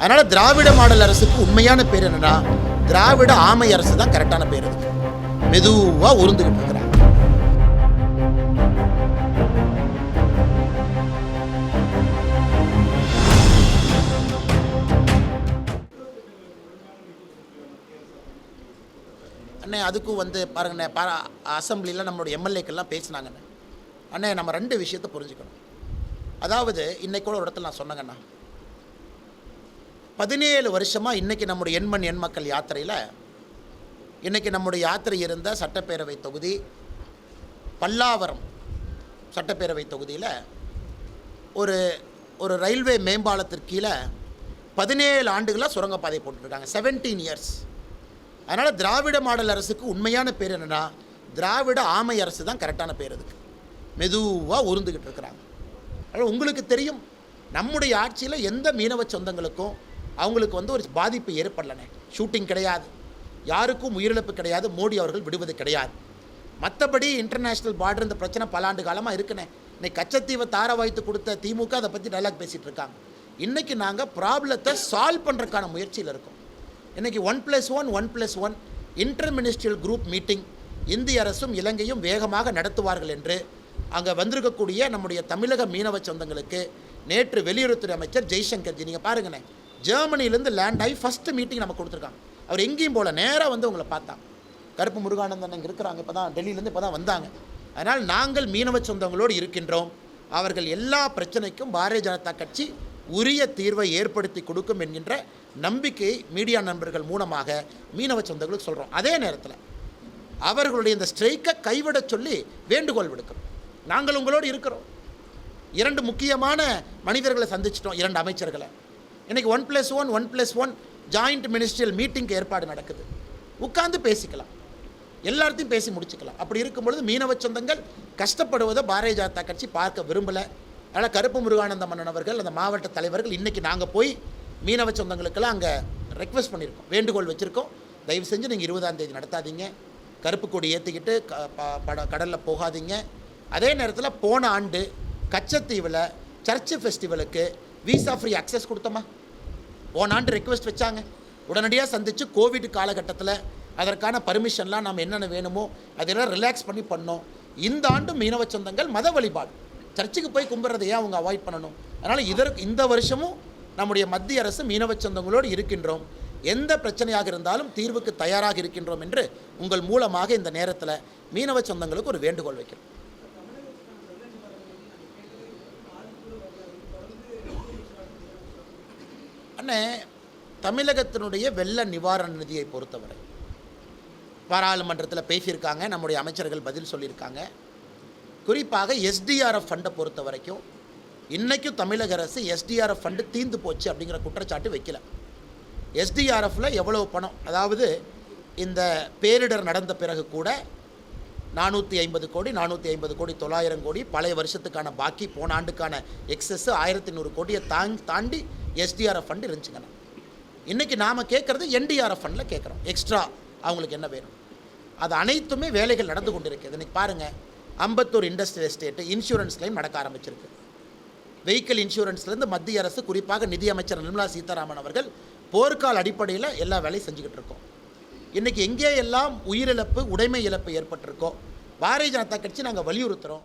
அதனால் திராவிட மாடல் அரசுக்கு உண்மையான பேர் என்னன்னா திராவிட ஆமை அரசு தான் கரெக்டான பேர் அதுக்கு மெதுவாக உருந்துகிட்டு இருக்கிறாங்க அண்ணே அதுக்கும் வந்து பாருங்கண்ணே பா அசம்பிளியில் நம்மளோட எம்எல்ஏக்கெல்லாம் பேசினாங்கண்ணே. அண்ணே நம்ம ரெண்டு விஷயத்தை புரிஞ்சுக்கணும். அதாவது இன்னைக்கு கூட ஒரு இடத்துல நான் சொன்னேங்கண்ணா. பதினேழு வருஷமாக இன்றைக்கி நம்முடைய எண்மண் எண் மக்கள் யாத்திரையில் இன்றைக்கி நம்முடைய யாத்திரை இருந்த சட்டப்பேரவை தொகுதி பல்லாவரம் சட்டப்பேரவை தொகுதியில் ஒரு ஒரு ரயில்வே மேம்பாலத்திற்கு கீழே பதினேழு ஆண்டுகளாக சுரங்கப்பாதை போட்டுருக்காங்க செவன்டீன் இயர்ஸ் அதனால் திராவிட மாடல் அரசுக்கு உண்மையான பேர் என்னன்னா திராவிட ஆமை அரசு தான் கரெக்டான பேர் அதுக்கு. மெதுவாக உருந்துக்கிட்டு இருக்கிறாங்க. அதனால் உங்களுக்கு தெரியும். நம்முடைய ஆட்சியில் எந்த மீனவ சொந்தங்களுக்கும் அவங்களுக்கு வந்து ஒரு பாதிப்பு ஏற்படலனே. ஷூட்டிங் கிடையாது. யாருக்கும் உயிரிழப்பு கிடையாது. மோடி அவர்கள் விடுவது கிடையாது. மற்றபடி இன்டர்நேஷ்னல் பார்டர் இந்த பிரச்சனை பல ஆண்டு காலமாக இருக்குனே. இன்னைக்கு கச்சத்தீவை தார வாய்த்து கொடுத்த திமுக அதை பற்றி டைலாக் பேசிகிட்டு இருக்காங்க. இன்றைக்கி நாங்கள் ப்ராப்ளத்தை சால்வ் பண்ணுறதுக்கான முயற்சியில் இருக்கோம். இன்றைக்கி one plus one one plus one inter ministerial group meeting இந்திய அரசும் இலங்கையும் வேகமாக நடத்துவார்கள் என்று அங்கே வந்திருக்கக்கூடிய நம்முடைய தமிழக மீனவ சொந்தங்களுக்கு நேற்று வெளியுறவுத்துறை அமைச்சர் ஜெய்சங்கர்ஜி நீங்கள் பாருங்கண்ணே ஜெர்மனிலேருந்து லேண்ட் ஆகி ஃபஸ்ட்டு மீட்டிங் நம்ம கொடுத்துருக்காங்க. அவர் எங்கேயும் போல நேராக வந்து உங்களை பார்த்தா கருப்பு முருகானந்தன் இங்கே இருக்கிறாங்க இப்போ தான் டெல்லியிலேருந்து இப்போ தான் வந்தாங்க. அதனால் நாங்கள் மீனவ சொந்தங்களோடு இருக்கின்றோம். அவர்கள் எல்லா பிரச்சனைக்கும் பாரதிய ஜனதா கட்சி உரிய தீர்வை ஏற்படுத்தி கொடுக்கும் என்கின்ற நம்பிக்கையை மீடியா நண்பர்கள் மூலமாக மீனவ சொந்தங்களுக்கு சொல்கிறோம் அதே நேரத்தில் அவர்களுடைய இந்த ஸ்ட்ரைக்கை கைவிடச் சொல்லி வேண்டுகோள் விடுக்கிறோம். நாங்கள் உங்களோடு இருக்கிறோம். இரண்டு முக்கியமான மனிதர்களை சந்திச்சிட்டோம் இரண்டு அமைச்சர்களை. இன்றைக்கி one plus one one plus one joint ministerial meeting ஏற்பாடு நடக்குது. உட்கார்ந்து பேசிக்கலாம். எல்லாத்தையும் பேசி முடிச்சுக்கலாம். அப்படி இருக்கும் பொழுது மீனவ சொந்தங்கள் கஷ்டப்படுவதை பாரதிய ஜனதா கட்சி பார்க்க விரும்பலை. அதனால் கருப்பு முருகானந்த மன்னன் அவர்கள் அந்த மாவட்ட தலைவர்கள் இன்றைக்கி நாங்கள் போய் மீனவ சொந்தங்களுக்கெல்லாம் அங்கே ரெக்வெஸ்ட் பண்ணியிருக்கோம் வேண்டுகோள் வச்சுருக்கோம். தயவு செஞ்சு நீங்கள் இருபதாம் தேதி நடத்தாதீங்க. கருப்பு கொடி ஏற்றிக்கிட்டு க ப- பட கடலில் போகாதீங்க. அதே நேரத்தில் போன ஆண்டு கச்சத்தீவில் சர்ச்சு ஃபெஸ்டிவலுக்கு விசா ஃப்ரீ அக்சஸ் கொடுத்தோமா? போன ஆண்டு ரெக்வெஸ்ட் வச்சாங்க. உடனடியாக சந்தித்து கோவிட் காலகட்டத்தில் அதற்கான பர்மிஷன்லாம் நாம் என்னென்ன வேணுமோ அதெல்லாம் ரிலாக்ஸ் பண்ணி பண்ணோம். இந்த ஆண்டு மீனவ சொந்தங்கள் மத வழிபாடு. சர்ச்சுக்கு போய் கும்பிட்றதை ஏன் அவங்க அவாய்ட் பண்ணணும்? அதனால் இதற்கு இந்த வருஷமும் நம்முடைய மத்திய அரசு மீனவ சொந்தங்களோடு இருக்கின்றோம். எந்த பிரச்சனையாக இருந்தாலும் தீர்வுக்கு தயாராக இருக்கின்றோம் என்று உங்கள் மூலமாக இந்த நேரத்தில் மீனவ சொந்தங்களுக்கு ஒரு வேண்டுகோள் வைக்கிறோம். அண்ணே தமிழகத்தினுடைய வெள்ள நிவாரண நிதியை பொறுத்தவரை பாராளுமன்றத்தில் பேசியிருக்காங்க நம்முடைய அமைச்சர்கள் பதில் சொல்லியிருக்காங்க. குறிப்பாக எஸ்டிஆர்எஃப் ஃபண்டை பொறுத்த வரைக்கும் இன்றைக்கும் தமிழக அரசு எஸ்டிஆர்எஃப் ஃபண்டு தீந்து போச்சு அப்படிங்கிற குற்றச்சாட்டு வைக்கல. எஸ்டிஆர்எஃப்பில் எவ்வளோ பணம் அதாவது இந்த பேரிடர் நடந்த பிறகு கூட நானூற்றி ஐம்பது கோடி நானூற்றி ஐம்பது கோடி தொள்ளாயிரம் கோடி பழைய வருஷத்துக்கான பாக்கி போன ஆண்டுக்கான எக்ஸஸ் ஆயிரத்தி நூறு கோடியை தாங் தாண்டி எஸ்டிஆர்எஃப் ஃபண்டு இருந்துச்சுங்கண்ணா இன்றைக்கி நாம் கேட்குறது என்டிஆர்எஃப் ஃபண்டில் கேட்குறோம் எக்ஸ்ட்ரா அவங்களுக்கு என்ன வேணும்? அது அனைத்துமே வேலைகள் நடந்து கொண்டு இருக்குது இன்றைக்கி பாருங்கள் Ambattur industrial estate insurance claim நடக்க ஆரம்பிச்சிருக்கு. வெஹிக்கிள் இன்சூரன்ஸ்லேருந்து மத்திய அரசு குறிப்பாக நிதியமைச்சர் நிர்மலா சீதாராமன் அவர்கள் போர்க்கால் அடிப்படையில் எல்லா வேலையும் செஞ்சுக்கிட்டு இருக்கோம். இன்றைக்கி எங்கே எல்லாம் உயிரிழப்பு உடைமை இழப்பு ஏற்பட்டிருக்கோ பாரதிய ஜனதா கட்சி நாங்கள் வலியுறுத்துகிறோம்